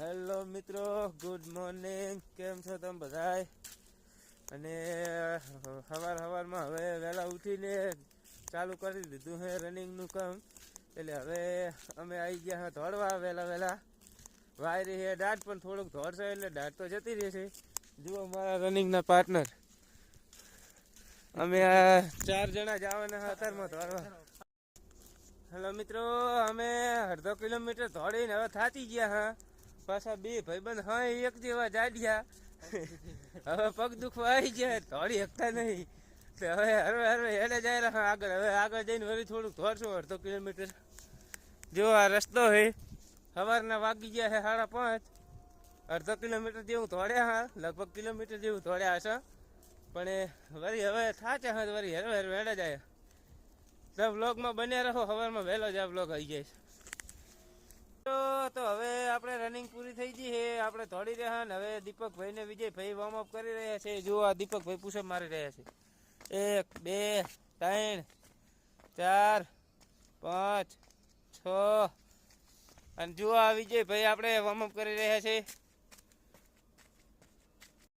Hello મિત્રો, good morning. કેમ છો તમે બધાય? અને સવાર સવારમાં હવે વહેલા ઉઠીને ચાલુ કરી દીધું છે રનિંગનું કામ. એટલે હવે અમે આવી ગયા હા દોડવા વહેલા વહેલા. વાયરી છે દાટ પણ થોડુંક દોડશે એટલે દાટ તો જતી રહેશે. જુઓ મારા રનિંગના પાર્ટનર. અમે આ ચાર જણા જવાના અત્યારમાં દોડવા. હેલો મિત્રો, અમે અડધો કિલોમીટર દોડીને હવે થાતી ગયા હા. પાછા બે ભાઈબંધ, હા એક જેવા જાડ્યા. હવે પગ દુખવા આવી ગયા થોડી શકતા નહીં. હવે હરવે હરવે હેડે જાય રહ્યા આગળ. હવે આગળ જઈને વળી થોડુંક દોડશું અડધો કિલોમીટર. જો આ રસ્તો હે, સવારના વાગી ગયા છે સાડા પાંચ. અડધો કિલોમીટર જેવું દોડ્યા હા, લગભગ કિલોમીટર જેવું દોડ્યા હશે. પણ એ વળી હવે થાચે, હા, વળી હરવે હરવે હેડે જાય. તો બ્લોગમાં બન્યા રહો, સવારમાં વહેલો જ આ બ્લોગ આવી જાય તો હવે આપણે થોડી રહ્યા ને હવે દીપકભાઈ ને વિજયભાઈ વોર્મ અપ કરી રહ્યા છે. જુઓ આ દીપકભાઈ પુષપ મારી રહ્યા છે. એક, બે, ત્રણ, ચાર, પાંચ, છ. અને જુઓ આ વિજયભાઈ આપણે વોર્મ અપ કરી રહ્યા છે.